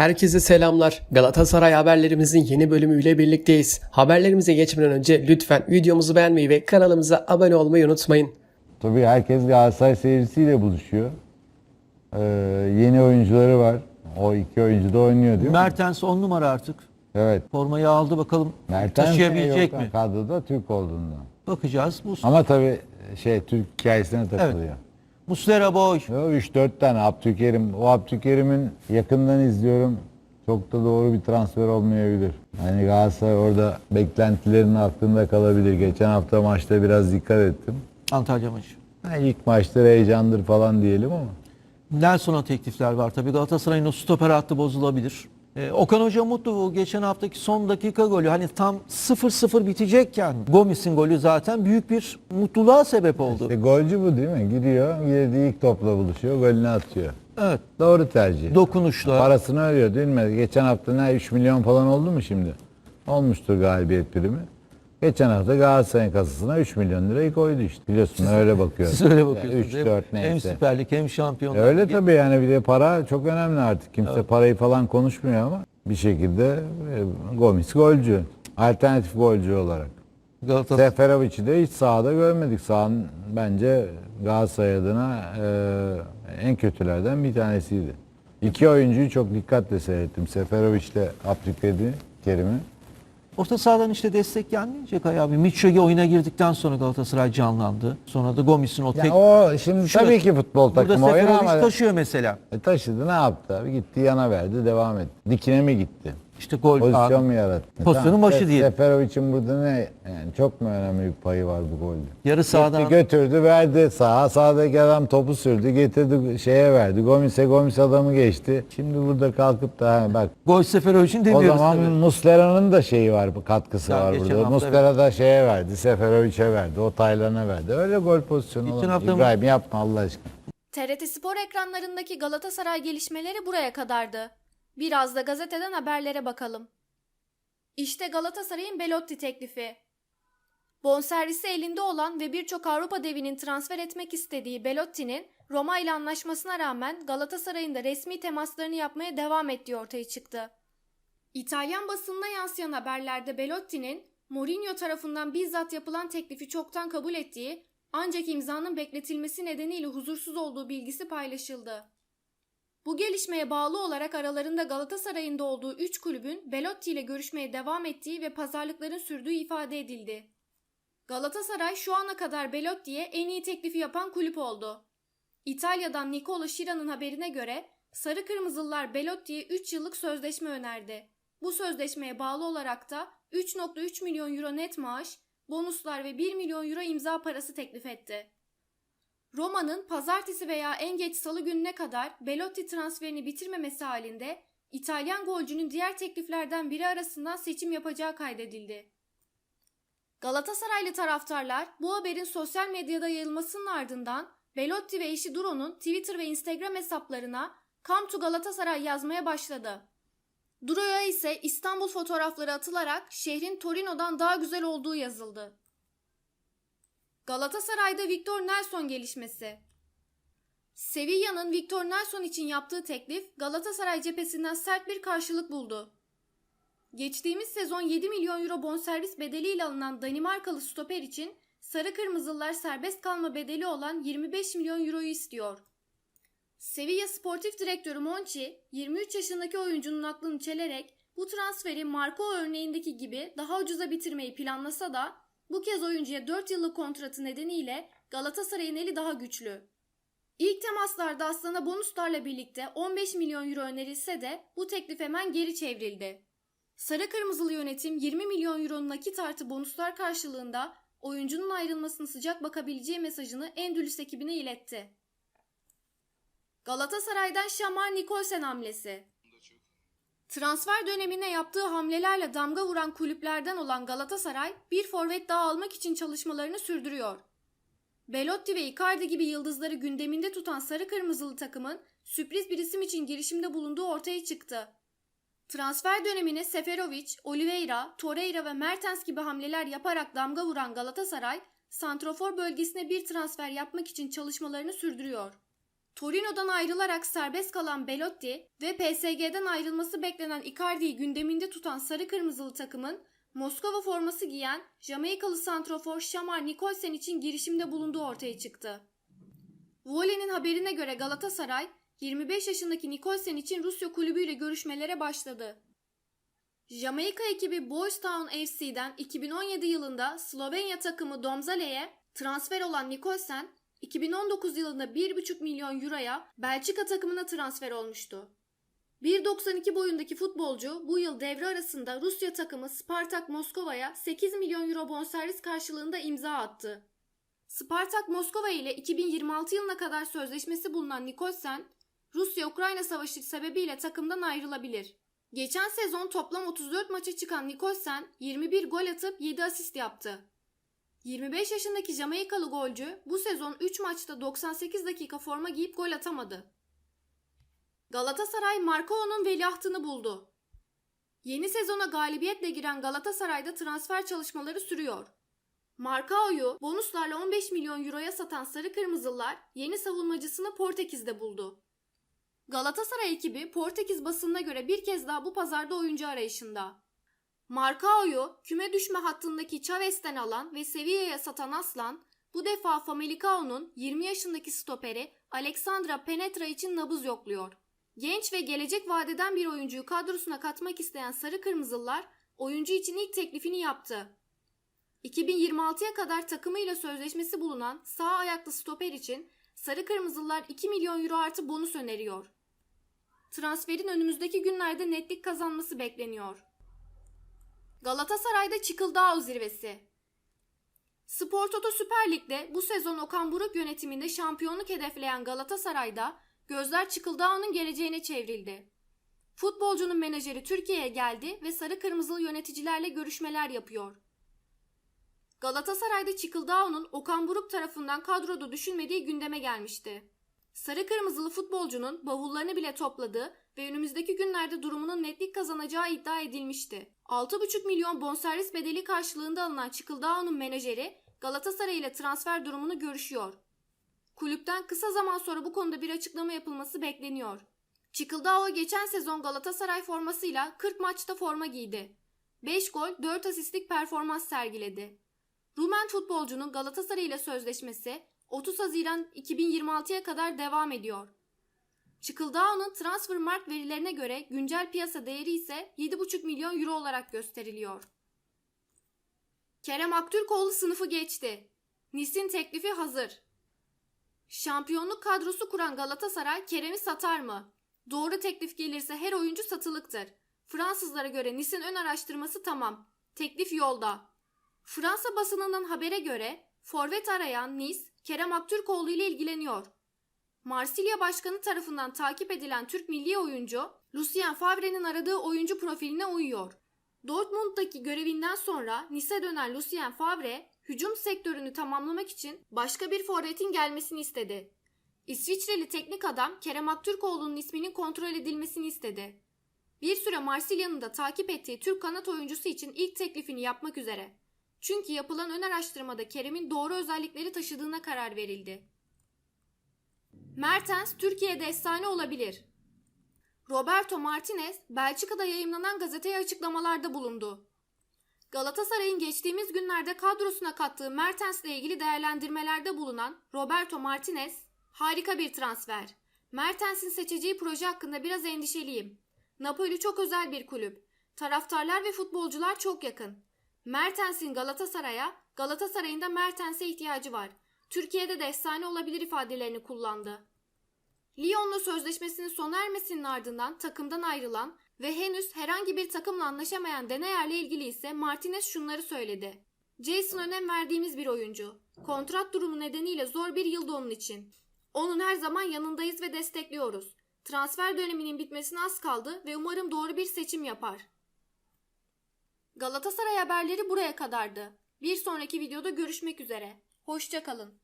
Herkese selamlar. Galatasaray haberlerimizin yeni bölümüyle birlikteyiz. Haberlerimize geçmeden önce lütfen videomuzu beğenmeyi ve kanalımıza abone olmayı unutmayın. Tabii herkes Galatasaray seyircisiyle buluşuyor. Ee, yeni oyuncuları var. O iki oyuncu da oynuyor değil mi? Mertens 10 numara artık. Evet. Formayı aldı bakalım Mertens taşıyabilecek mi? kadroda Türk olduğundan. Bakacağız. Bu Ama tabii şey Türk hikayesine takılıyor. Muslera boy. 3-4 tane Abdülkerim. O Abdülkerim'in yakından izliyorum. Çok da doğru bir transfer olmayabilir. Hani Galatasaray orada beklentilerin aklında kalabilir. Geçen hafta maçta biraz dikkat ettim. Antalya maçı. Yani ilk maçta heyecandır falan diyelim ama. Nelson'a teklifler var. Tabii Galatasaray'ın o stoper hattı bozulabilir. Ee, Okan Hoca mutlu bu geçen haftaki son dakika golü. Hani tam 0-0 bitecekken Gomis'in golü zaten büyük bir mutluluğa sebep oldu. İşte golcü bu değil mi? Gidiyor, girdiği ilk topla buluşuyor, golünü atıyor. Evet. Doğru tercih. Dokunuşla. Parasını ödüyor değil mi? Geçen hafta ne 3 milyon falan oldu mu şimdi? Olmuştur galibiyet primi. Geçen hafta Galatasaray'ın kasasına 3 milyon lirayı koydu işte. Biliyorsun öyle bakıyor. Siz öyle bakıyorsunuz. 3 Hem- 4 Hem neyse. Süper Lig hem Şampiyonlar Öyle Ligi. tabii yani bir de para çok önemli artık. Kimse parayı falan konuşmuyor ama bir şekilde e, Gomis golcü. Alternatif golcü olarak. Galatasaray Seferovic'i de hiç sahada görmedik. Sahanın bence Galatasaray adına e, en kötülerden bir tanesiydi. İki oyuncuyu çok dikkatle seyrettim. Seferovic ile Abdülkerim'i. Orta sahadan işte destek gelmeyecek abi. Mitchell'e oyuna girdikten sonra Galatasaray canlandı. Sonra da Gomis'in o tek... Ya o şimdi Şu- tabii ki futbol takımı oyunu ama taşıyor mesela. e, taşıdı ne yaptı abi? Gitti yana verdi devam etti. Dikine mi gitti? İşte gol Pozisyon Aa, mu yarattı? Pozisyonun başı Se- diyelim. Seferovic'in burada ne yani çok mu önemli bir payı var bu golde? yarı sahadan Gitti, götürdü verdi sağa sağdaki adam topu sürdü getirdi şeye verdi Gomis'e Gomis adamı geçti şimdi burada kalkıp da ha, bak gol Seferovic'in o demiyoruz zaman tabii. Muslera'nın da şeyi var bu katkısı Ya var burada Muslera da şeye verdi Seferovic'e verdi o Taylan'a verdi öyle gol pozisyonu Geçen olamaz. hafta- İbrahim yapma Allah aşkına TRT Spor ekranlarındaki Galatasaray gelişmeleri buraya kadardı. Biraz da gazeteden haberlere bakalım. İşte Galatasaray'ın Belotti teklifi. Bonservisi elinde olan ve birçok Avrupa devinin transfer etmek istediği Belotti'nin Roma ile anlaşmasına rağmen Galatasaray'ın da resmi temaslarını yapmaya devam ettiği ortaya çıktı. İtalyan basınına yansıyan haberlerde Belotti'nin Mourinho tarafından bizzat yapılan teklifi çoktan kabul ettiği ancak imzanın bekletilmesi nedeniyle huzursuz olduğu bilgisi paylaşıldı. Bu gelişmeye bağlı olarak aralarında Galatasaray'ın da olduğu 3 kulübün Belotti ile görüşmeye devam ettiği ve pazarlıkların sürdüğü ifade edildi. Galatasaray şu ana kadar Belotti'ye en iyi teklifi yapan kulüp oldu. İtalya'dan Nicola Şira'nın haberine göre Sarı Kırmızılılar Belotti'ye 3 yıllık sözleşme önerdi. Bu sözleşmeye bağlı olarak da 3.3 milyon euro net maaş, bonuslar ve 1 milyon euro imza parası teklif etti. Roma'nın pazartesi veya en geç salı gününe kadar Belotti transferini bitirmemesi halinde İtalyan golcünün diğer tekliflerden biri arasından seçim yapacağı kaydedildi. Galatasaraylı taraftarlar bu haberin sosyal medyada yayılmasının ardından Belotti ve eşi Duro'nun Twitter ve Instagram hesaplarına Come to Galatasaray yazmaya başladı. Duro'ya ise İstanbul fotoğrafları atılarak şehrin Torino'dan daha güzel olduğu yazıldı. Galatasaray'da Victor Nelson gelişmesi. Sevilla'nın Victor Nelson için yaptığı teklif Galatasaray cephesinden sert bir karşılık buldu. Geçtiğimiz sezon 7 milyon euro bonservis bedeliyle alınan Danimarkalı stoper için Sarı Kırmızılar serbest kalma bedeli olan 25 milyon euroyu istiyor. Sevilla Sportif Direktörü Monchi, 23 yaşındaki oyuncunun aklını çelerek bu transferi Marco örneğindeki gibi daha ucuza bitirmeyi planlasa da bu kez oyuncuya 4 yıllık kontratı nedeniyle Galatasaray'ın eli daha güçlü. İlk temaslarda Aslan'a bonuslarla birlikte 15 milyon euro önerilse de bu teklif hemen geri çevrildi. Sarı Kırmızılı yönetim 20 milyon euro nakit artı bonuslar karşılığında oyuncunun ayrılmasını sıcak bakabileceği mesajını Endülüs ekibine iletti. Galatasaray'dan Şamar Nikolsen hamlesi. Transfer dönemine yaptığı hamlelerle damga vuran kulüplerden olan Galatasaray bir forvet daha almak için çalışmalarını sürdürüyor. Belotti ve Icardi gibi yıldızları gündeminde tutan sarı kırmızılı takımın sürpriz bir isim için girişimde bulunduğu ortaya çıktı. Transfer dönemine Seferovic, Oliveira, Torreira ve Mertens gibi hamleler yaparak damga vuran Galatasaray, Santrofor bölgesine bir transfer yapmak için çalışmalarını sürdürüyor. Torino'dan ayrılarak serbest kalan Belotti ve PSG'den ayrılması beklenen Icardi'yi gündeminde tutan sarı kırmızılı takımın Moskova forması giyen Jamaikalı santrofor Şamar Nikolsen için girişimde bulunduğu ortaya çıktı. Vole'nin haberine göre Galatasaray 25 yaşındaki Nikolsen için Rusya kulübüyle görüşmelere başladı. Jamaika ekibi Boys Town FC'den 2017 yılında Slovenya takımı Domzale'ye transfer olan Nikolsen, 2019 yılında 1,5 milyon euroya Belçika takımına transfer olmuştu. 1.92 boyundaki futbolcu bu yıl devre arasında Rusya takımı Spartak Moskova'ya 8 milyon euro bonservis karşılığında imza attı. Spartak Moskova ile 2026 yılına kadar sözleşmesi bulunan Nikolsen, Rusya-Ukrayna savaşı sebebiyle takımdan ayrılabilir. Geçen sezon toplam 34 maça çıkan Nikolsen 21 gol atıp 7 asist yaptı. 25 yaşındaki Jamaikalı golcü bu sezon 3 maçta 98 dakika forma giyip gol atamadı. Galatasaray Marko'nun veliahtını buldu. Yeni sezona galibiyetle giren Galatasaray'da transfer çalışmaları sürüyor. Markao'yu bonuslarla 15 milyon euroya satan Sarı Kırmızılılar yeni savunmacısını Portekiz'de buldu. Galatasaray ekibi Portekiz basınına göre bir kez daha bu pazarda oyuncu arayışında. Marcao'yu küme düşme hattındaki Chavez'ten alan ve Sevilla'ya satan Aslan, bu defa Famalicao'nun 20 yaşındaki stoperi Alexandra Penetra için nabız yokluyor. Genç ve gelecek vadeden bir oyuncuyu kadrosuna katmak isteyen Sarı Kırmızılılar oyuncu için ilk teklifini yaptı. 2026'ya kadar takımıyla sözleşmesi bulunan sağ ayaklı stoper için Sarı Kırmızılılar 2 milyon euro artı bonus öneriyor. Transferin önümüzdeki günlerde netlik kazanması bekleniyor. Galatasaray'da Çıkıldağ zirvesi. Spor Toto Süper Lig'de bu sezon Okan Buruk yönetiminde şampiyonluk hedefleyen Galatasaray'da gözler Çıkıldağ'ın geleceğine çevrildi. Futbolcunun menajeri Türkiye'ye geldi ve sarı kırmızılı yöneticilerle görüşmeler yapıyor. Galatasaray'da Çıkıldağ'ın Okan Buruk tarafından kadroda düşünmediği gündeme gelmişti. Sarı kırmızılı futbolcunun bavullarını bile topladığı ve önümüzdeki günlerde durumunun netlik kazanacağı iddia edilmişti. 6,5 milyon bonservis bedeli karşılığında alınan Çıkıldağ'ın menajeri Galatasaray ile transfer durumunu görüşüyor. Kulüpten kısa zaman sonra bu konuda bir açıklama yapılması bekleniyor. Çıkıldağ geçen sezon Galatasaray formasıyla 40 maçta forma giydi. 5 gol 4 asistlik performans sergiledi. Rumen futbolcunun Galatasaray ile sözleşmesi 30 Haziran 2026'ya kadar devam ediyor. Çıkıldağ'ın transfer mark verilerine göre güncel piyasa değeri ise 7,5 milyon euro olarak gösteriliyor. Kerem Aktürkoğlu sınıfı geçti. Nis'in teklifi hazır. Şampiyonluk kadrosu kuran Galatasaray Kerem'i satar mı? Doğru teklif gelirse her oyuncu satılıktır. Fransızlara göre Nis'in ön araştırması tamam. Teklif yolda. Fransa basınından habere göre forvet arayan Nice, Kerem Aktürkoğlu ile ilgileniyor. Marsilya Başkanı tarafından takip edilen Türk milli oyuncu, Lucien Favre'nin aradığı oyuncu profiline uyuyor. Dortmund'daki görevinden sonra Nice'e dönen Lucien Favre, hücum sektörünü tamamlamak için başka bir forvetin gelmesini istedi. İsviçreli teknik adam Kerem Aktürkoğlu'nun isminin kontrol edilmesini istedi. Bir süre Marsilya'nın da takip ettiği Türk kanat oyuncusu için ilk teklifini yapmak üzere. Çünkü yapılan ön araştırmada Kerem'in doğru özellikleri taşıdığına karar verildi. Mertens Türkiye'de efsane olabilir. Roberto Martinez Belçika'da yayımlanan gazeteye açıklamalarda bulundu. Galatasaray'ın geçtiğimiz günlerde kadrosuna kattığı Mertens ile ilgili değerlendirmelerde bulunan Roberto Martinez harika bir transfer. Mertens'in seçeceği proje hakkında biraz endişeliyim. Napoli çok özel bir kulüp. Taraftarlar ve futbolcular çok yakın. Mertens'in Galatasaray'a, Galatasaray'ın da Mertens'e ihtiyacı var. Türkiye'de de efsane olabilir ifadelerini kullandı. Lyon'la sözleşmesinin sona ermesinin ardından takımdan ayrılan ve henüz herhangi bir takımla anlaşamayan Deneyer'le ilgili ise Martinez şunları söyledi. Jason önem verdiğimiz bir oyuncu. Kontrat durumu nedeniyle zor bir yıldı onun için. Onun her zaman yanındayız ve destekliyoruz. Transfer döneminin bitmesine az kaldı ve umarım doğru bir seçim yapar. Galatasaray haberleri buraya kadardı. Bir sonraki videoda görüşmek üzere. Hoşçakalın.